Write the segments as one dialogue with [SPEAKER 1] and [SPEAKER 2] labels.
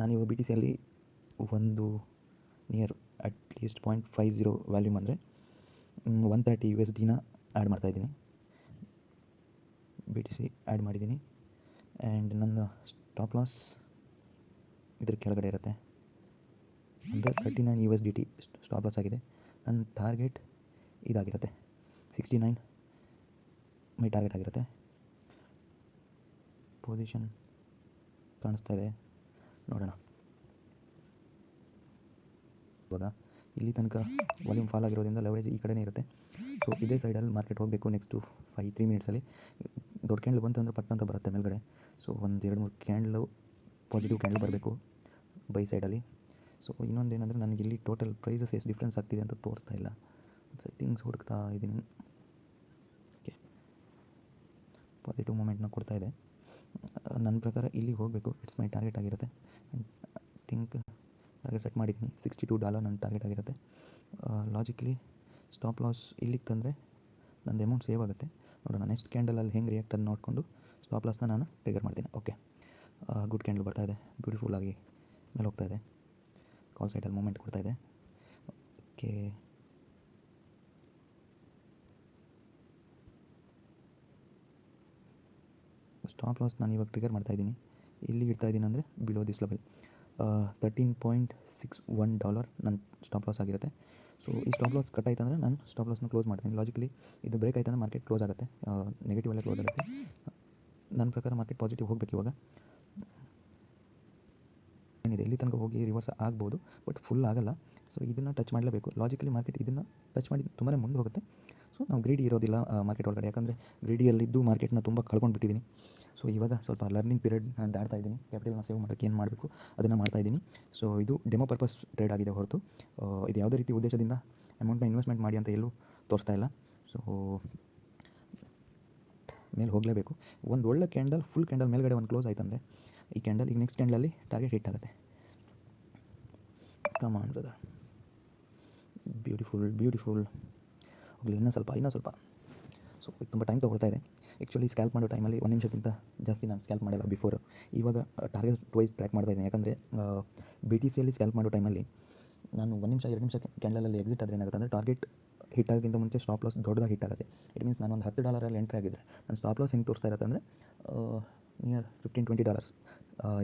[SPEAKER 1] ನಾನು B T ಸಿಯಲ್ಲಿ ಒಂದು near at least point five zero volume ಅಂದರೆ ಒನ್ ತರ್ಟಿ ಯು ಎಸ್ ಡಿನ ಆ್ಯಡ್ ಮಾಡ್ತಾಯಿದ್ದೀನಿ ಬಿ ಟಿ ಸಿ ಆ್ಯಡ್ ಮಾಡಿದ್ದೀನಿ. ಆ್ಯಂಡ್ ನನ್ನ ಸ್ಟಾಪ್ ಲಾಸ್ ಇದ್ರ ಕೆಳಗಡೆ ಇರುತ್ತೆ. ಅಂದರೆ thirty nine U S D T stop loss ಆಗಿದೆ. ನನ್ನ ಟಾರ್ಗೆಟ್ ಇದಾಗಿರುತ್ತೆ. ಸಿಕ್ಸ್ಟಿ ನೈನ್ ಮೈ ಟಾರ್ಗೆಟ್ ಆಗಿರುತ್ತೆ. ಪೊಸಿಷನ್ ಕಾಣಿಸ್ತಾ ಇದೆ. ನೋಡೋಣ. ಇವಾಗ ಇಲ್ಲಿ ತನಕ ವಾಲ್ಯೂಮ್ ಫಾಲ್ ಆಗಿರೋದ್ರಿಂದ ಲೆವರೇಜ್ ಈ ಕಡೆನೇ ಇರುತ್ತೆ. ಸೊ ಇದೇ ಸೈಡಲ್ಲಿ ಮಾರ್ಕೆಟ್ ಹೋಗಬೇಕು ನೆಕ್ಸ್ಟು ಫೈವ್ ತ್ರೀ ಮಿನಿಟ್ಸಲ್ಲಿ ದೊಡ್ಡ ಕ್ಯಾಂಡ್ಲ್ ಬಂತು ಅಂದರೆ ಪಟ್ ಅಂತ ಬರುತ್ತೆ ಮೇಲ್ಗಡೆ. ಸೊ ಒಂದು ಎರಡು ಮೂರು ಕ್ಯಾಂಡ್ಲು ಪಾಸಿಟಿವ್ ಕ್ಯಾಂಡ್ಲ್ ಬರಬೇಕು ಬೈ ಸೈಡಲ್ಲಿ ಸೊ ಇನ್ನೊಂದು ಏನಂದರೆ ನನಗೆ ಇಲ್ಲಿ ಟೋಟಲ್ ಪ್ರೈಸಸ್ ಎಷ್ಟು ಡಿಫ್ರೆನ್ಸ್ ಆಗ್ತಿದೆ ಅಂತ ತೋರಿಸ್ತಾ ಇಲ್ಲ. ಸೆಟ್ಟಿಂಗ್ಸ್ ಹುಡುಕ್ತಾ ಇದ್ದೀನಿ. ಓಕೆ ಪಾಸಿಟಿವ್ ಮೂಮೆಂಟ್ನ ಕೊಡ್ತಾ ಇದೆ. ನನ್ನ ಪ್ರಕಾರ ಇಲ್ಲಿಗೆ ಹೋಗಬೇಕು. ಇಟ್ಸ್ ಮೈ ಟಾರ್ಗೆಟ್ ಆಗಿರುತ್ತೆ. ಥಿಂಕ್ ಟಾರ್ಗೆಟ್ ಸೆಟ್ ಮಾಡಿದ್ದೀನಿ. ಸಿಕ್ಸ್ಟಿ ಟು ಡಾಲರ್ ನನ್ನ ಟಾರ್ಗೆಟ್ ಆಗಿರುತ್ತೆ. ಲಾಜಿಕಲಿ ಸ್ಟಾಪ್ ಲಾಸ್ ಇಲ್ಲಿಗೆ ತಂದರೆ ನಂದು ಅಮೌಂಟ್ ಸೇವ್ ಆಗುತ್ತೆ. ನೋಡೋಣ ನೆಕ್ಸ್ಟ್ ಕ್ಯಾಂಡಲಲ್ಲಿ ಹೆಂಗೆ ರಿಯಾಕ್ಟ್ ಅಂತ ನೋಡಿಕೊಂಡು ಸ್ಟಾಪ್ ಲಾಸ್ನ ನಾನು ಟ್ರಿಗರ್ ಮಾಡ್ತೀನಿ. ಓಕೆ ಗುಡ್ ಕ್ಯಾಂಡಲ್ ಬರ್ತಾ ಇದೆ. ಬ್ಯೂಟಿಫುಲ್ಲಾಗಿ ಮೇಲೆ ಹೋಗ್ತಾ ಇದೆ. ಕಾಲ್ ಸೈಡಲ್ಲಿ ಮೂಮೆಂಟ್ ಕೊಡ್ತಾ ಇದೆ. ಓಕೆ ಸ್ಟಾಪ್ ಲಾಸ್ ನಾನು ಇವಾಗ ಟ್ರಿಗರ್ ಮಾಡ್ತಾ ಇದ್ದೀನಿ. ಇಲ್ಲಿ ಇಡ್ತಾ ಇದ್ದೀನಿ ಅಂದರೆ below this level thirteen point six one dollar ನನ್ನ ಸ್ಟಾಪ್ ಲಾಸ್ ಆಗಿರುತ್ತೆ. ಸೊ ಈ ಸ್ಟಾಪ್ ಲಾಸ್ ಕಟ್ ಆಯ್ತು ಅಂದರೆ ನಾನು ಸ್ಟಾಪ್ ಲಾಸ್ನ ಕ್ಲೋಸ್ ಮಾಡ್ತೀನಿ. ಲಾಜಿಕಲಿ ಇದು ಬ್ರೇಕ್ ಆಯ್ತು ಮಾರ್ಕೆಟ್ ಕ್ಲೋಸ್ ಆಗುತ್ತೆ. ನೆಗೆಟಿವ್ ಅಲ್ಲೇ ಕ್ಲೋಸ್ ಆಗುತ್ತೆ. ನನ್ನ ಪ್ರಕಾರ ಮಾರ್ಕೆಟ್ ಪಾಸಿಟಿವ್ ಹೋಗಬೇಕು ಇವಾಗ. ಏನಿದೆ ಇಲ್ಲಿ ತನಕ ಹೋಗಿ ರಿವರ್ಸ್ ಆಗ್ಬೋದು ಬಟ್ ಫುಲ್ ಆಗಲ್ಲ. ಸೊ ಇದನ್ನು ಟಚ್ ಮಾಡಲೇಬೇಕು. ಲಾಜಿಕಲಿ ಮಾರ್ಕೆಟ್ ಇದನ್ನು ಟಚ್ ಮಾಡಿ ತುಂಬಾ ಮುಂದೆ ಹೋಗುತ್ತೆ. ಸೊ ನಾವು ಗ್ರೀಡಿ ಇರೋದಿಲ್ಲ ಮಾರ್ಕೆಟ್ ಒಳಗಡೆ. ಯಾಕಂದರೆ ಗ್ರೀಡಿಯಲ್ಲಿದ್ದು ಮಾರ್ಕೆಟ್ನ ತುಂಬ ಕಳ್ಕೊಂಡು ಬಿಟ್ಟಿದ್ದೀನಿ ಸೊ ಇವಾಗ ಸ್ವಲ್ಪ ಲರ್ನಿಂಗ್ ಪೀರಿಯಡ್ ನಾನು ದಾಡ್ತಾ ಇದ್ದೀನಿ. ಕ್ಯಾಪಿಟಲ್ನ ಸೇವ್ ಮಾಡೋಕ್ಕೆ ಏನು ಮಾಡಬೇಕು? ಅದನ್ನು ಮಾಡ್ತಾ ಇದ್ದೀನಿ. ಸೊ ಇದು ಡೆಮೋ ಪರ್ಪಸ್ ಟ್ರೇಡ್ ಆಗಿದೆ ಹೊರತು. ಇದು ಯಾವುದೇ ರೀತಿ ಉದ್ದೇಶದಿಂದ ಅಮೌಂಟ್ನ ಇನ್ವೆಸ್ಟ್ಮೆಂಟ್ ಮಾಡಿ ಅಂತ ಎಲ್ಲೂ ತೋರಿಸ್ತಾ ಇಲ್ಲ. ಸೊ ಮೇಲೆ ಹೋಗಲೇಬೇಕು. ಒಂದು ಒಳ್ಳೆ ಕ್ಯಾಂಡಲ್ ಫುಲ್ ಕ್ಯಾಂಡಲ್ ಮೇಲ್ಗಡೆ ಒಂದು ಕ್ಲೋಸ್ ಆಯ್ತಂದರೆ ಈ ಕ್ಯಾಂಡಲ್ ಈಗ ನೆಕ್ಸ್ಟ್ ಕ್ಯಾಂಡಲಲ್ಲಿ ಟಾರ್ಗೆಟ್ ಹಿಟ್ ಆಗುತ್ತೆ. Come on brother beautiful beautiful ಹೋಗಲಿ, ಇನ್ನೂ ಸ್ವಲ್ಪ ಇನ್ನೂ ಸ್ವಲ್ಪ. ಸೊ ತುಂಬ ಟೈಮ್ ತೊಗೊಳ್ತಾ ಇದೆ. ಆ್ಯಕ್ಚುಲಿ ಸ್ಕ್ಯಾಲ್ಪ್ ಮಾಡೋ ಟೈಮಲ್ಲಿ ಒಂದು ನಿಮಿಷಕ್ಕಿಂತ ಜಾಸ್ತಿ ನಾನು ಸ್ಕ್ಯಾಲ್ಪ್ ಮಾಡಿಲ್ಲ ಬಿಫೋರ್ ಇವಾಗ ಟಾರ್ಗೆಟ್ ವೈಸ್ ಟ್ರ್ಯಾಕ್ ಮಾಡ್ತಾ ಇದ್ದೀನಿ. ಯಾಕಂದರೆ ಬಿ ಟಿ ಸಿಯಲ್ಲಿ ಸ್ಕ್ಯಾಲ್ಪ್ ಮಾಡೋ ಟೈಮಲ್ಲಿ ನಾನು ಒಂದು ನಿಮಿಷ, ಎರಡು ನಿಮಿಷ ಕ್ಯಾಂಡಲಲ್ಲಿ ಎಕ್ಸಿಟ್ ಆದರೆ ಏನಾಗುತ್ತೆ ಅಂದರೆ ಟಾರ್ಗೆಟ್ ಹಿಟ್ ಆಗೋಕ್ಕಿಂತ ಮುಂಚೆ ಸ್ಟಾಪ್ ಲಾಸ್ ದೊಡ್ಡದಾಗಿ ಹಿಟ್ ಆಗುತ್ತೆ. ಇಟ್ ಮೀನ್ಸ್ ನಾನು ಒಂದು ಹತ್ತು ಡಾಲರಲ್ಲಿ ಎಂಟ್ರಿ ಆಗಿದ್ದರೆ ನಾನು ಸ್ಟಾಪ್ ಲಾಸ್ ಹೆಂಗೆ ತೋರಿಸ್ತಾ ಇರುತ್ತೆ ಅಂದರೆ ನಿಯರ್ ಫಿಫ್ಟೀನ್ ಟ್ವೆಂಟಿ ಡಾಲರ್ಸ್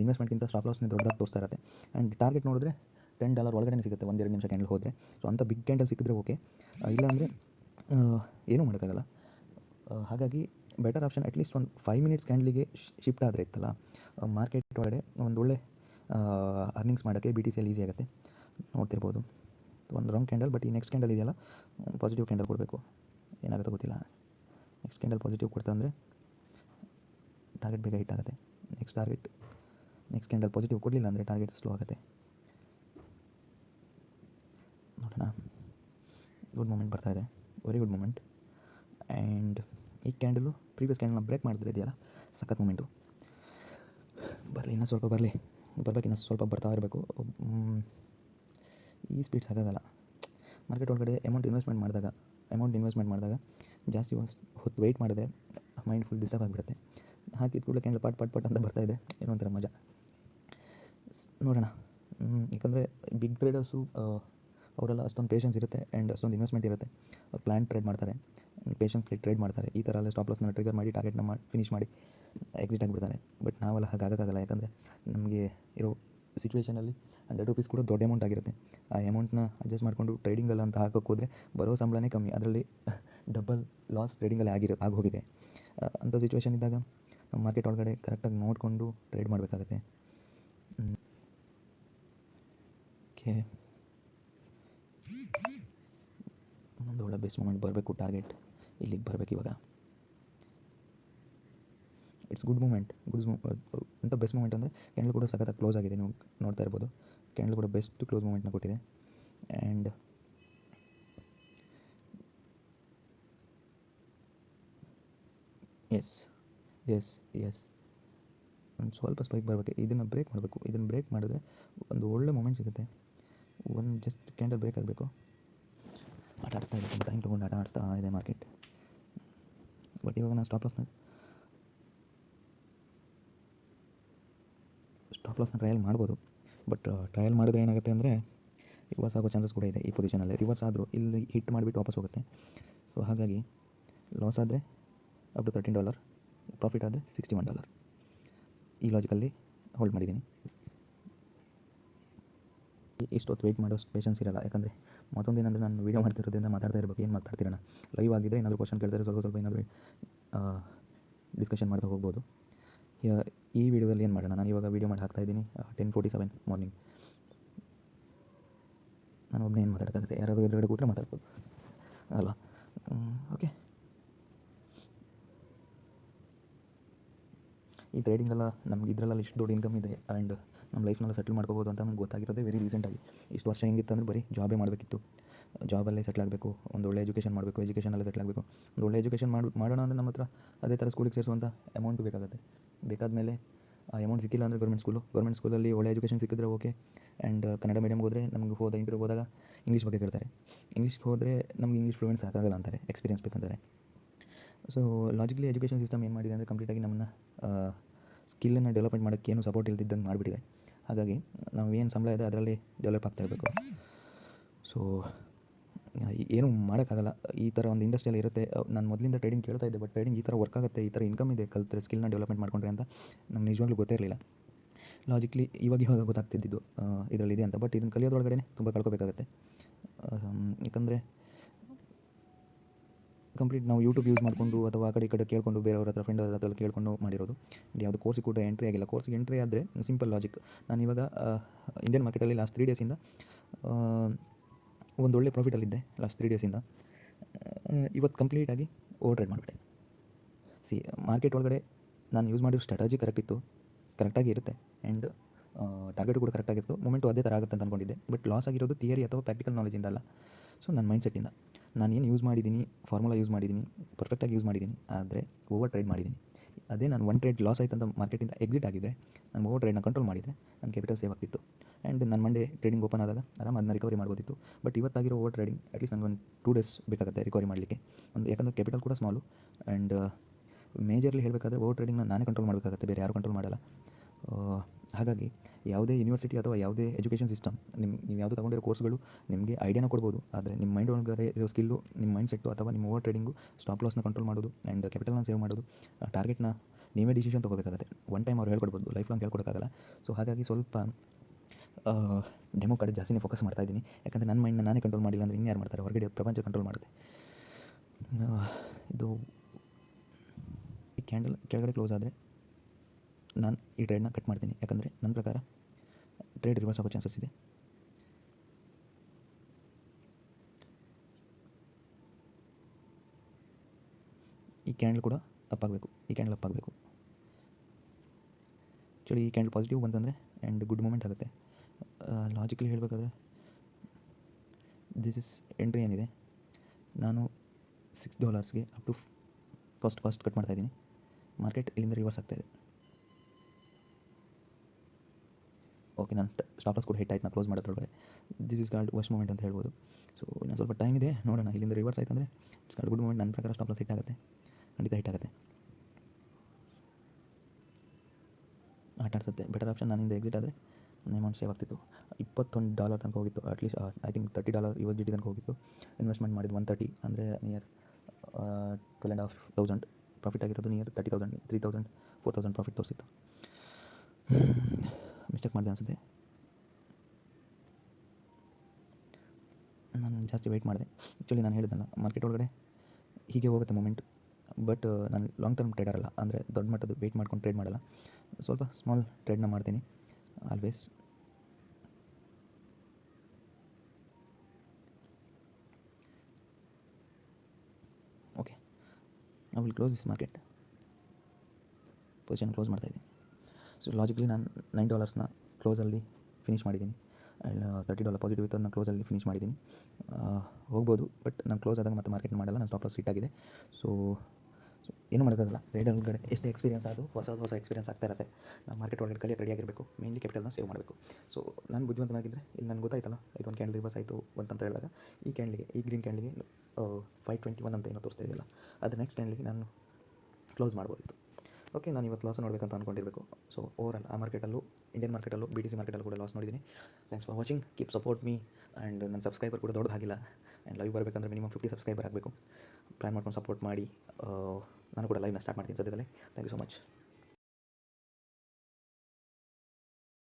[SPEAKER 1] ಇನ್ವೆಸ್ಟ್ಮೆಂಟ್ಗಿಂತ ಸ್ಟಾಪ್ ಲಾಸ್ನೇ ದೊಡ್ಡದಾಗಿ ತೋರಿಸ್ತಾ ಇರುತ್ತೆ. ಆ್ಯಂಡ್ ಟಾರ್ಗೆಟ್ ನೋಡಿದ್ರೆ ಟೆನ್ ಡಾಲರ್ ಒಳಗಡೆ ಸಿಗುತ್ತೆ ಒಂದೆರಡು ನಿಮಿಷ ಕ್ಯಾಂಡಲ್ ಹೋದರೆ. ಸೊ ಅಂಥ ಬಿಗ್ ಕ್ಯಾಂಡಲ್ ಸಿಕ್ಕಿದ್ರೆ ಓಕೆ ಇಲ್ಲಾಂದರೆ ಏನೂ ಮಾಡೋಕ್ಕಾಗಲ್ಲ. ಹಾಗಾಗಿ ಬೆಟರ್ ಆಪ್ಷನ್ ಅಟ್ಲೀಸ್ಟ್ ಒಂದು ಫೈವ್ ಮಿನಿಟ್ಸ್ ಕ್ಯಾಂಡ್ಲಿಗೆ ಶಿಫ್ಟ್ ಆದರೆ ಇತ್ತಲ್ಲ ಮಾರ್ಕೆಟ್ ಒಳಗಡೆ ಒಂದು ಒಳ್ಳೆ ಅರ್ನಿಂಗ್ಸ್ ಮಾಡೋಕ್ಕೆ ಬಿ ಟಿ ಸಿಯಲ್ಲಿ ಈಸಿ ಆಗುತ್ತೆ. ನೋಡ್ತಿರ್ಬೋದು. ಒಂದು ರಾಂಗ್ ಕ್ಯಾಂಡಲ್ ಬಟ್ ಈ ನೆಕ್ಸ್ಟ್ ಕ್ಯಾಂಡಲ್ ಇದೆಯಲ್ಲ ಪಾಸಿಟಿವ್ ಕ್ಯಾಂಡಲ್ ಕೊಡಬೇಕು. ಏನಾಗುತ್ತೆ ಗೊತ್ತಿಲ್ಲ. ನೆಕ್ಸ್ಟ್ ಕ್ಯಾಂಡಲ್ ಪಾಸಿಟಿವ್ ಕೊಡ್ತಾ ಟಾರ್ಗೆಟ್ ಬೇಗ ಹಿಟ್ ಆಗುತ್ತೆ. Next target next candle positive ಕೊಡಲಿಲ್ಲ ಅಂದರೆ ಟಾರ್ಗೆಟ್ ಸ್ಲೋ ಆಗುತ್ತೆ. ನೋಡೋಣ. ಗುಡ್ ಮೂಮೆಂಟ್ ಬರ್ತಾ ಇದೆ. ವೆರಿ ಗುಡ್ ಮೂಮೆಂಟ್ ಆ್ಯಂಡ್ ಈ ಕ್ಯಾಂಡಲು ಪ್ರೀವಿಯಸ್ ಕ್ಯಾಂಡಲ್ನ ಬ್ರೇಕ್ ಮಾಡಿದ್ರೆ ಇದೆಯಲ್ಲ ಸಖತ್ ಮೂಮೆಂಟು ಬರಲಿ, ಇನ್ನೂ ಸ್ವಲ್ಪ ಬರಲಿ. ಬರ್ಬೇಕು, ಇನ್ನೂ ಸ್ವಲ್ಪ ಬರ್ತಾ ಇರಬೇಕು. ಈ ಸ್ಪೀಡ್ ಸಾಕಾಗಲ್ಲ ಮಾರ್ಕೆಟ್ ಒಳಗಡೆ ಅಮೌಂಟ್ ಇನ್ವೆಸ್ಟ್ಮೆಂಟ್ ಮಾಡಿದಾಗ ಅಮೌಂಟ್ ಇನ್ವೆಸ್ಟ್ಮೆಂಟ್ ಮಾಡಿದಾಗ ಜಾಸ್ತಿ ಹೊತ್ತು ವೆಯ್ಟ್ ಮಾಡಿದ್ರೆ ಮೈಂಡ್ ಫುಲ್ ಡಿಸ್ಟರ್ಬ್ ಆಗಿಬಿಡುತ್ತೆ. ಹಾಕಿದ ಕೂಡಲೇ ಕ್ಯಾಂಡಲ್ ಪಟ್ ಪಟ್ ಪಟ್ ಅಂತ ಬರ್ತಾ ಇದೆ. ಏನೋ ಒಂಥರ ಮಜಾ. ನೋಡೋಣ. ಯಾಕಂದರೆ ಬಿಗ್ ಟ್ರೇಡರ್ಸು ಅವರೆಲ್ಲ ಅಷ್ಟೊಂದು ಪೇಷನ್ಸ್ ಇರುತ್ತೆ ಆ್ಯಂಡ್ ಅಷ್ಟೊಂದು ಇನ್ವೆಸ್ಟ್ಮೆಂಟ್ ಇರುತ್ತೆ. ಅವ್ರು ಪ್ಲ್ಯಾನ್ ಟ್ರೇಡ್ ಮಾಡ್ತಾರೆ. ಪೇಷನ್ಸ್ಲಿ ಟ್ರೇಡ್ ಮಾಡ್ತಾರೆ. ಈ ಥರ ಎಲ್ಲ ಸ್ಟಾಪ್ ಲಾಸ್ನ ಟ್ರಿಗರ್ ಮಾಡಿ ಟಾರ್ಗೆಟ್ನ ಮಾಡಿ ಫಿನಿಷ್ ಮಾಡಿ ಎಕ್ಸಿಟ್ ಆಗಿಬಿಡ್ತಾರೆ. ಬಟ್ ನಾವೆಲ್ಲ ಹಾಗಾಗೋಕ್ಕಾಗಲ್ಲ. ಯಾಕಂದರೆ ನಮಗೆ ಇರೋ ಸಿಚುವೇಷನಲ್ಲಿ ಹಂಡ್ರೆಡ್ ರುಪೀಸ್ ಕೂಡ ದೊಡ್ಡ ಅಮೌಂಟ್ ಆಗಿರುತ್ತೆ. ಆ ಅಮೌಂಟ್ನ ಅಡ್ಜಸ್ಟ್ ಮಾಡಿಕೊಂಡು ಟ್ರೇಡಿಂಗಲ್ಲ ಅಂತ ಹಾಕೋಕೆ ಹೋದರೆ ಬರೋ ಸಂಬಳನೇ ಕಮ್ಮಿ. ಅದರಲ್ಲಿ ಡಬಲ್ ಲಾಸ್ ಟ್ರೇಡಿಂಗಲ್ಲಿ ಆಗಿರೋ, ಆಗೋಗಿದೆ. ಅಂಥ ಸಿಚುವೇಷನ್ ಇದ್ದಾಗ ನಮ್ಮ ಮಾರ್ಕೆಟ್ ಒಳಗಡೆ ಕರೆಕ್ಟಾಗಿ ನೋಡಿಕೊಂಡು ಟ್ರೇಡ್ ಮಾಡಬೇಕಾಗತ್ತೆ. ಓಕೆ ಒಂದು ಒಳ್ಳೆ ಬೆಸ್ಟ್ ಮೂಮೆಂಟ್ ಬರಬೇಕು ಟಾರ್ಗೆಟ್ ಇಲ್ಲಿಗೆ ಬರಬೇಕು ಇವಾಗ. ಇಟ್ಸ್ ಗುಡ್ ಮೂಮೆಂಟ್ ಗುಡ್ ಅಂತ ಬೆಸ್ಟ್ ಮೂಮೆಂಟ್ ಅಂದರೆ ಕ್ಯಾಂಡಲ್ ಕೂಡ ಸಖತ್ತಾಗಿ ಕ್ಲೋಸ್ ಆಗಿದೆ. ನೀವು ನೋಡ್ತಾ ಇರ್ಬೋದು. ಕ್ಯಾಂಡಲ್ ಕೂಡ ಬೆಸ್ಟ್ ಕ್ಲೋಸ್ ಮೂಮೆಂಟ್ನ ಕೊಟ್ಟಿದೆ. ಆ್ಯಂಡ್ ಎಸ್ ಎಸ್ ಎಸ್ ಒಂದು ಸ್ವಲ್ಪ ಸ್ಪೈಕ್ ಬರಬೇಕು. ಇದನ್ನು ಬ್ರೇಕ್ ಮಾಡಬೇಕು. ಇದನ್ನು ಬ್ರೇಕ್ ಮಾಡಿದ್ರೆ ಒಂದು ಒಳ್ಳೆ ಮೂಮೆಂಟ್ ಸಿಗುತ್ತೆ. ಒಂದು ಜಸ್ಟ್ ಕ್ಯಾಂಡಲ್ ಬ್ರೇಕ್ ಆಗಬೇಕು. ಆಟ ಆಡಿಸ್ತಾ ಇದೆ ಟೈಮ್ ತೊಗೊಂಡು ಆಟ ಆಡಿಸ್ತಾ ಇದೆ ಮಾರ್ಕೆಟ್ ಬಟ್ ಇವಾಗ ನಾನು ಸ್ಟಾಪ್ ಲಾಸ್ನ ಸ್ಟಾಪ್ ಲಾಸ್ನ ಟ್ರಯಲ್ ಮಾಡ್ಬೋದು. ಬಟ್ ಟ್ರಯಲ್ ಮಾಡಿದ್ರೆ ಏನಾಗುತ್ತೆ ಅಂದರೆ ರಿವರ್ಸ್ ಆಗೋ ಚಾನ್ಸಸ್ ಕೂಡ ಇದೆ ಈ ಪೊಸಿಷನಲ್ಲಿ ರಿವರ್ಸ್ ಆದರೂ ಇಲ್ಲಿ ಹಿಟ್ ಮಾಡಿಬಿಟ್ಟು ವಾಪಸ್ ಹೋಗುತ್ತೆ. ಸೊ ಹಾಗಾಗಿ ಲಾಸ್ ಆದರೆ up to thirteen dollar profit ಆದರೆ ಸಿಕ್ಸ್ಟಿ ಒನ್ ಡಾಲರ್ ಈ ಲಾಜಿಕಲ್ಲಿ ಹೋಲ್ಡ್ ಮಾಡಿದ್ದೀನಿ. ಇಷ್ಟೊತ್ತು ವೆಯ್ಟ್ ಮಾಡೋ ಪೇಷನ್ಸ್ ಇರಲ್ಲ. ಯಾಕಂದರೆ ಮತ್ತೊಂದು ಏನಂದರೆ ನಾನು ವೀಡಿಯೋ ಮಾಡ್ತಿರೋದ್ರಿಂದ ಮಾತಾಡ್ತಾ ಇರಬೇಕು. ಏನು ಮಾತಾಡ್ತಿರೋಣ ಲೈವ್ ಆಗಿದ್ದರೆ ಏನಾದರೂ ಕ್ವಶನ್ ಕೇಳ್ತಾರೆ. ಸ್ವಲ್ಪ ಸ್ವಲ್ಪ ಏನಾದರೂ ಡಿಸ್ಕಷನ್ ಮಾಡ್ತಾ ಹೋಗ್ಬೋದು. ಈ ವಿಡಿಯೋದಲ್ಲಿ ಏನು ಮಾಡೋಣ? ನಾನು ಇವಾಗ ವೀಡಿಯೋ ಮಾಡಿ ಹಾಕ್ತಾ ಇದ್ದೀನಿ. ಟೆನ್ ಫೋರ್ಟಿ ಸೆವೆನ್ ಮಾರ್ನಿಂಗ್ ನಾನು ಒಬ್ಬನೇ ಏನು ಮಾತಾಡ್ತಾ ಯಾರಾದರೂ ಎದುರುಗಡೆ ಕೂತ್ರೆ ಮಾತಾಡ್ಬೋದು. ಅಲ್ವಾ? ಓಕೆ ಈ ಟ್ರೇಡಿಂಗೆಲ್ಲ ನಮ್ಗೆ ಇದರಲ್ಲ ಇಷ್ಟು ದೊಡ್ಡ ಇನ್ಕಮ್ ಇದೆ. ಆ್ಯಂಡ್ ನಮ್ಮ ಲೈಫ್ನೆಲ್ಲ ಸೆಟ್ಲ್ ಮಾಡ್ಕೋಬೋದು ಅಂತ ನಮ್ಗೆ ಗೊತ್ತಾಗಿರೋದೇ ವೆರಿ ರೀಸೆಂಟಾಗಿ ಇಷ್ಟು ವರ್ಷ ಹೆಂಗಿತ್ತು ಅಂದರೆ ಬರೀ ಜಾಬೇ ಮಾಡಬೇಕಿತ್ತು. ಜಾಬಲ್ಲೇ ಸೆಟ್ಲ್ ಆಗಬೇಕು, ಒಂದು ಒಳ್ಳೆ ಎಜುಕೇಷನ್ ಮಾಡಬೇಕು ಎಜುಕೇಷನಲ್ಲೇ ಸೆಟ್ಲ್ ಆಗಬೇಕು. ಒಂದು ಒಳ್ಳೆ ಎಜುಕೇಷನ್ ಮಾಡಿ, ಮಾಡೋಣ ಅಂದರೆ ನಮ್ಮ ಹತ್ರ ಅದೇ ಥರ ಸ್ಕೂಲಿಗೆ ಸೇರಿಸುವಂಥ ಅಮೌಂಟ್ ಬೇಕಾಗುತ್ತೆ. ಬೇಕಾದ ಮೇಲೆ ಆ ಅಮೌಂಟ್ ಸಿಕ್ಕಿಲ್ಲ ಅಂದರೆ ಗೌರ್ಮೆಂಟ್ ಸ್ಕೂಲು ಗೌರ್ಮೆಂಟ್ ಸ್ಕೂಲಲ್ಲಿ ಒಳ್ಳೆ ಎಜುಕೇಷನ್ ಸಿಕ್ಕಿದ್ರೆ ಓಕೆ ಆ್ಯಂಡ್ ಕನ್ನಡ ಮೀಡಿಯಮ್ಗೆ ಹೋದರೆ ನಮಗೆ ಹೋದ ಇಂಟರ್ವ್ಯೂ ಹೋದಾಗ ಇಂಗ್ಲೀಷ್ ಬಗ್ಗೆ ಕೇಳ್ತಾರೆ. ಇಂಗ್ಲೀಷ್ಗೆ ಹೋದರೆ ನಮ್ಗೆ ಇಂಗ್ಲೀಷ್ ಫ್ಲೂಯೆಂಟ್ ಸಾಕಾಗಲ್ಲ ಅಂತಾರೆ ಎಕ್ಸ್ಪೀರಿಯನ್ಸ್ ಬೇಕಂತಾರೆ. ಸೊ ಲಾಜಿಕಲಿ ಎಜುಕೇಷನ್ ಸಿಸ್ಟಮ್ ಏನು ಮಾಡಿದೆ ಅಂದರೆ ಕಂಪ್ಲೀಟಾಗಿ ನಮ್ಮನ್ನು ಸ್ಕಿಲ್ಲನ್ನು ಡೆವಲಪ್ಮೆಂಟ್ ಮಾಡೋಕ್ಕೆ ಏನು ಸಪೋರ್ಟ್ ಇಲ್ದಿದ್ದಂಗೆ ಮಾಡಿಬಿಟ್ಟಿದೆ. ಹಾಗಾಗಿ ನಾವು ಏನು ಸಂಬಳ ಇದೆ ಅದರಲ್ಲಿ ಡೆವಲಪ್ ಆಗ್ತಾ ಇರಬೇಕು. ಸೊ ಏನು ಮಾಡೋಕ್ಕಾಗಲ್ಲ. ಈ ಥರ ಒಂದು ಇಂಡಸ್ಟ್ರಿಯಲ್ಲಿ ಇರುತ್ತೆ. ನಾನು ಮೊದಲಿಂದ ಟ್ರೇಡಿಂಗ್ ಕೇಳ್ತಾ ಇದ್ದೆ ಬಟ್ ಟ್ರೇಡಿಂಗ್ ಈ ಥರ ವರ್ಕ್ ಆಗುತ್ತೆ, ಈ ಥರ ಇನ್ಕಮ್ ಇದೆ, ಕಲ್ತ್ರೆ ಸ್ಕಿಲ್ನ ಡೆವಲಪ್ಮೆಂಟ್ ಮಾಡ್ಕೊಂಡ್ರೆ ಅಂತ ನಂಗೆ ನಿಜವಾಗ್ಲೂ ಗೊತ್ತೇ ಇರಲಿಲ್ಲ. ಲಾಜಿಕ್ಲಿ ಇವಾಗ ಇವಾಗ ಗೊತ್ತಾಗ್ತಿದ್ದಿದ್ದು ಇದರಲ್ಲಿ ಇದೆ ಅಂತ. ಬಟ್ ಇದನ್ನು ಕಲಿಯೋದ್ರೊಳಗಡೆ ತುಂಬ ಕಳ್ಕೊಬೇಕಾಗತ್ತೆ. ಯಾಕಂದರೆ ಕಂಪ್ಲೀಟ್ ನಾವು ಯೂಟ್ಯೂಬ್ ಯೂಸ್ ಮಾಡಿಕೊಂಡು ಅಥವಾ ಆ ಕಡೆ ಈ ಕಡೆ ಕೇಳಿಕೊಂಡು ಬೇರೆಯವ್ರ ಹತ್ರ ಫ್ರೆಂಡ್ ಹತ್ರ ಕೇಳಿಕೊಂಡು ಮಾಡಿರೋದು. ಯಾವುದು ಕೋರ್ಸಿಗೆ ಕೂಡ ಎಂಟ್ರಿ ಆಗಿಲ್ಲ. ಕೋರ್ಸಿಗೆ ಎಂಟ್ರಿ ಆದರೆ ಸಿಂಪಲ್ ಲಾಜಿಕ್ ನಾನು ಇವಾಗ ಇಂಡಿಯನ್ ಮಾರ್ಕೆಟಲ್ಲಿ ಲಾಸ್ಟ್ ತ್ರೀ ಡೇಸಿಂದ ಒಂದು ಒಳ್ಳೆ ಪ್ರಾಫಿಟಲ್ಲಿದ್ದೆ ಲಾಸ್ಟ್ ತ್ರೀ ಡೇಸಿಂದ ಇವತ್ತು ಕಂಪ್ಲೀಟಾಗಿ ಓವರ್ ಟ್ರೇಡ್ ಮಾಡಿಬಿಟ್ಟೆ. ಸಿ ಮಾರ್ಕೆಟ್ ಒಳಗಡೆ ನಾನು ಯೂಸ್ ಮಾಡಿರೋ ಸ್ಟ್ರಾಟಜಿ ಕರೆಕ್ಟ್ ಇತ್ತು ಕರೆಕ್ಟಾಗಿ ಇರುತ್ತೆ. ಆ್ಯಂಡ್ ಟಾರ್ಗೆಟ್ ಕೂಡ ಕರೆಕ್ಟಾಗಿತ್ತು ಮೂಮೆಂಟು ಅದೇ ಥರ ಆಗುತ್ತೆ ಅಂತ ಅಂದ್ಕೊಂಡಿದ್ದೆ ಬಟ್ ಲಾಸ್ ಆಗಿರೋದು ಥಿಯರಿ ಅಥವಾ ಪ್ರಾಕ್ಟಿಕಲ್ ನಾಲೆಜಿಂದ ಅಲ್ಲ. ಸೊ ನನ್ನ ಮೈಂಡ್ ನಾನು ಏನು ಯೂಸ್ ಮಾಡಿದ್ದೀನಿ ಫಾರ್ಮುಲಾ ಯೂಸ್ ಮಾಡಿದ್ದೀನಿ ಪರ್ಫೆಕ್ಟಾಗಿ ಯೂಸ್ ಮಾಡಿದ್ದೀನಿ, ಆದರೆ ಓವರ್ ಟ್ರೇಡ್ ಮಾಡಿದ್ದೀನಿ. ಅದೇ ನಾನು ಒನ್ ಟ್ರೇಡ್ ಲಾಸ್ ಆಯ್ತು ಅಂತ ಮಾರ್ಕೆಟಿಂದ ಎಕ್ಸಿಟ್ ಆಗಿದ್ದರೆ ನಾನು ಓವರ್ ಟ್ರೇಡ್ನ ಕಂಟ್ರೋಲ್ ಮಾಡಿದರೆ ನನ್ನ ಕ್ಯಾಪಿಟಲ್ ಸೇವ್ ಆಗ್ತಿತ್ತು. ಆ್ಯಂಡ್ ನನ್ನ ಮಂಡೇ ಟ್ರೇಡಿಂಗ್ ಓಪನ್ ಆದಾಗ ಆರಾಮ ಅದನ್ನ ರಿಕವರಿ ಮಾಡ್ಬೋದಿತ್ತು. ಬಟ್ ಇವತ್ತಾಗಿರೋ ಓವರ್ ಟ್ರೇಡಿಂಗ್ ಅಟ್ಲೀಸ್ಟ್ ನನಗೆ ಒಂದು ಟೂ ಡೇಸ್ ಬೇಕಾಗುತ್ತೆ ರಿಕವರಿ ಮಾಡಲಿಕ್ಕೆ. ಒಂದು ಯಾಕಂದರೆ ಕ್ಯಾಪಿಟಲ್ ಕೂಡ ಸ್ಮಾಲು ಆ್ಯಂಡ್ ಮೇಜರ್ಲಿ ಹೇಳಬೇಕಾದ್ರೆ ಓವರ್ ಟ್ರೇಡಿಂಗ್ನ ನಾನೇ ಕಂಟ್ರೋಲ್ ಮಾಡಬೇಕಾಗುತ್ತೆ, ಬೇರೆ ಯಾರು ಕಂಟ್ರೋಲ್ ಮಾಡಲ್ಲ. ಹಾಗಾಗಿ ಯಾವುದೇ ಯೂನಿವರ್ಸಿಟಿ ಅಥವಾ ಯಾವುದೇ ಎಜುಕೇಷನ್ ಸಿಸ್ಟಮ್ ನಿಮ್ಮ ನೀವು ಯಾವುದು ತೊಗೊಂಡಿರೋ ಕೋರ್ಸ್ಗಳು ನಿಮಗೆ ಐಡಿಯಾನ ಕೊಡ್ಬೋದು. ಆದರೆ ನಿಮ್ಮ ಮೈಂಡ್ ಒಳಗಡೆ ಇರೋ ಸ್ಕಿಲ್ಲು ನಿಮ್ಮ ಮೈಂಡ್ ಸೆಟ್ಟು ಅಥವಾ ನಿಮ್ಮ ಓವರ್ ಟ್ರೇಡಿಂಗು ಸ್ಟಾಪ್ ಲಾಸ್ನ ಕಂಟ್ರೋಲ್ ಮಾಡೋದು ಆ್ಯಂಡ್ ಕ್ಯಾಪಿಟಲ್ನ ಸೇವ್ ಮಾಡೋದು ಟಾರ್ಗೆಟ್ನ ನೀವೇ ಡಿಸಿಷನ್ ತೊಗೋಬೇಕಾಗುತ್ತೆ. ಒನ್ ಟೈಮ್ ಅವ್ರು ಹೇಳ್ಕೊಡ್ಬೋದು ಲೈಫ್ ಲಾಂಗ್ ಹೇಳ್ಕೊಡೋಕ್ಕಾಗಲ್ಲ. ಸೊ ಹಾಗಾಗಿ ಸ್ವಲ್ಪ ಡೆಮೋ ಕಡೆ ಜಾಸ್ತಿನೇ ಫೋಕಸ್ ಮಾಡ್ತಾ ಇದ್ದೀನಿ. ಯಾಕಂದರೆ ನನ್ನ ಮೈಂಡ್ನ ನಾನೇ ಕಂಟ್ರೋಲ್ ಮಾಡಿಲ್ಲ ಅಂದರೆ ಇನ್ಯಾರು ಮಾಡ್ತಾರೆ? ಹೊರಗಡೆ ಪ್ರಪಂಚ ಕಂಟ್ರೋಲ್ ಮಾಡುತ್ತೆ. ಇದು ಈ ಕ್ಯಾಂಡಲ್ ಕೆಳಗಡೆ ಕ್ಲೋಸ್ ಆದರೆ ನಾನು ಈ ಟ್ರೇಡನ್ನ ಕಟ್ ಮಾಡ್ತೀನಿ. ಯಾಕಂದರೆ ನನ್ನ ಪ್ರಕಾರ ಟ್ರೇಡ್ ರಿವರ್ಸ್ ಆಗೋ ಚಾನ್ಸಸ್ ಇದೆ. ಈ ಕ್ಯಾಂಡಲ್ ಕೂಡ ಅಪ್ಪಾಗಬೇಕು ಈ ಕ್ಯಾಂಡಲ್ ಅಪ್ಪಾಗಬೇಕು ಆ್ಯಕ್ಚುಲಿ ಈ ಕ್ಯಾಂಡಲ್ ಪಾಸಿಟಿವ್ ಬಂತಂದರೆ ಆ್ಯಂಡ್ ಗುಡ್ ಮೂಮೆಂಟ್ ಆಗುತ್ತೆ. ಲಾಜಿಕಲಿ ಹೇಳಬೇಕಾದ್ರೆ ದಿಸ್ ಇಸ್ ಎಂಟ್ರಿ ಏನಿದೆ? ನಾನು six ಡಾಲರ್ಸ್ಗೆ up to first first cut ಮಾಡ್ತಾಯಿದ್ದೀನಿ ಮಾರ್ಕೆಟ್ ಇಲ್ಲಿಂದ ರಿವರ್ಸ್ ಆಗ್ತಾಯಿದೆ ಓಕೆ ನಾನು ಸ್ಟಾಪ್ ಲಾಸ್ ಕೂಡ ಹಿಟ್ ಆಯ್ತು, ನಾನು close ಮಾಡೋದ್ರೊಳಗಡೆ this is gold worst moment ಅಂತ ಹೇಳ್ಬೋದು. ಸೊ ನಾನು ಸ್ವಲ್ಪ ಟೈಮ್ ಇದೆ, ನೋಡೋಣ, ಇಲ್ಲಿಂದ ರಿವರ್ಸ್ ಆಯ್ತು ಅಂದರೆ ಇಟ್ಸ್ ಗುಡ್ ಮೂಮೆಂಟ್ ನನ್ನ ಪ್ರಕಾರ ಸ್ಟಾಪ್ ಲಾಸ್ ಹಿಟ್ ಆಗುತ್ತೆ. ಖಂಡಿತ ಹಿಟ್ ಆಗುತ್ತೆ. ಆಟ ಆಡ್ಸುತ್ತೆ. ಬೆಟರ್ ಆಪ್ಷನ್ ನಾನಿಂದ ಎಕ್ಸಿಟ್ ಆದರೆ ನನ್ನ ಅಮೌಂಟ್ ಸೇವ್ ಆಗ್ತಿತ್ತು. ಇಪ್ಪತ್ತೊಂದು ಡಾಲರ್ ತನಕ ಹೋಗಿತ್ತು. At least I think thirty dollar U S ತನಕ ಹೋಗಿತ್ತು. ಇನ್ವೆಸ್ಟ್ಮೆಂಟ್ ಮಾಡಿದ್ದು ಒನ್ ತರ್ಟಿ ಅಂದರೆ near twelve and half thousand profit ಆಗಿರೋದು near thirty thousand three thousand four thousand profit ತೋರಿಸಿತ್ತು. Mistake ಮಾಡಿದೆ ಅನಿಸುತ್ತೆ. ನಾನು ಜಾಸ್ತಿ ವೆಯ್ಟ್ ಮಾಡಿದೆ. ಆ್ಯಕ್ಚುಲಿ ನಾನು ಹೇಳಿದ್ನಲ್ಲ ಮಾರ್ಕೆಟ್ ಒಳಗಡೆ ಹೀಗೆ ಹೋಗುತ್ತೆ ಮೂಮೆಂಟ್ ಬಟ್ ನಾನು ಲಾಂಗ್ ಟರ್ಮ್ ಟ್ರೇಡರ್ ಅಲ್ಲ, ಅಂದರೆ ದೊಡ್ಡ ಮಟ್ಟದ ವೆಯ್ಟ್ ಮಾಡ್ಕೊಂಡು ಟ್ರೇಡ್ ಮಾಡಲ್ಲ. ಸ್ವಲ್ಪ ಸ್ಮಾಲ್ ಟ್ರೇಡ್ನ ಮಾಡ್ತೀನಿ always okay I will close this market position close ಮಾಡ್ತಾಯಿದ್ದೀನಿ ಸೊ ಲಾಜಿಕಲಿ ನಾನು ನೈನ್ ಡಾಲರ್ಸ್ನ ಕ್ಲೋಸಲ್ಲಿ ಫಿನಿಷ್ ಮಾಡಿದ್ದೀನಿ. ತರ್ಟಿ ಡಾಲರ್ ಪಾಸಿಟಿವ್ ಇತ್ತು ನಾನು ಕ್ಲೋಸಲ್ಲಿ ಫಿನಿಷ್ ಮಾಡಿದ್ದೀನಿ. ಆ, ಹೋಗ್ಬೋದು ಬಟ್ ನಾನು ಕ್ಲೋಸ್ ಆದಾಗ ಮತ್ತೆ ಮಾರ್ಕೆಟ್ ಮಾಡಲ್ಲ ನಾನು ಸ್ಟಾಪ್ ಲಾಸ್ ಆಗಿದೆ. ಸೊ ಏನು ಮಾಡೋಕ್ಕಾಗಲ್ಲ. ಟ್ರೇಡರ್ ಒಳಗಡೆ ಎಷ್ಟು ಎಕ್ಸ್ಪೀರಿಯನ್ಸ್ ಆದರೂ ಹೊಸ ಹೊಸ ಎಕ್ಸ್ಪೀರಿಯನ್ಸ್ ಆಗ್ತಾ ಇರುತ್ತೆ. ನಾವು ಮಾರ್ಕೆಟ್ ಒಳಗಡೆ ರೆಡಿ ಆಗಿರಬೇಕು. ಮೇನ್ಲಿ ಕ್ಯಾಪಿಟಲ್ನ ಸೇವ್ ಮಾಡಬೇಕು. ಸೊ ನಾನು ಬುದ್ಧಿವಂತನಾಗಿದ್ದರೆ ಇಲ್ಲಿ ನನಗೆ ಗೊತ್ತಾಯ್ತಲ್ಲ ಇದು ಒಂದು ಕ್ಯಾಂಡಲ್ ರಿವರ್ಸ್ ಆಯಿತು ಅಂತ ಹೇಳಿದಾಗ ಈ ಕ್ಯಾಂಡ್ಲಿಗೆ ಈ ಗ್ರೀನ್ ಕ್ಯಾಂಡ್ಲಿಗೆ ಫೈವ್ ಟ್ವೆಂಟಿ ಒನ್ ಅಂತ ಏನೋ ತೋರಿಸ್ತಾ ಇದೆಯಲ್ಲ ಅದು ನೆಕ್ಸ್ಟ್ ಕ್ಯಾಂಡ್ಲಿಗೆ ನಾನು ಕ್ಲೋಸ್ ಮಾಡ್ಬೋದಿತ್ತು. ಓಕೆ ನಾನು ಇವತ್ತು ಲಾಸ್ ನೋಡಬೇಕಂತ ಅಂದ್ಕೊಂಡಿರಬೇಕು ಸೊ ಓವರಾಲ್ ಆ ಮಾರ್ಕೆಟಲ್ಲೂ ಇಂಡಿಯನ್ ಮಾರ್ಕೆಟಲ್ಲೂ ಬಿ ಟಿ ಸಿ ಮಾರ್ಕೆಟಲ್ಲೂ ಕೂಡ ಲಾಸ್ ನೋಡಿದ್ದೀನಿ thanks for watching keep support me and ನನ್ನ ಸಬ್ಸ್ಕ್ರೈಬರ್ ಕೂಡ ದೊಡ್ಡದಾಗಿಲ್ಲ ಆ್ಯಂಡ್ ಲೈವ್ ಬರಬೇಕಂದ್ರೆ ಮಿನಿಮಮ್ ಫಿಫ್ಟಿ ಸಬ್ಸ್ಕ್ರೈಬರ್ ಆಗಬೇಕು. ಪ್ಲ್ಯಾನ್ ಮಾಡ್ಕೊಂಡು ಸಪೋರ್ಟ್ ಮಾಡಿ. ನಾನು ಕೂಡ ಲೈವ್ನ ಸ್ಟಾರ್ಟ್ ಮಾಡ್ತೀನಿ ಸದ್ಯದಲ್ಲೇ. Thank you so much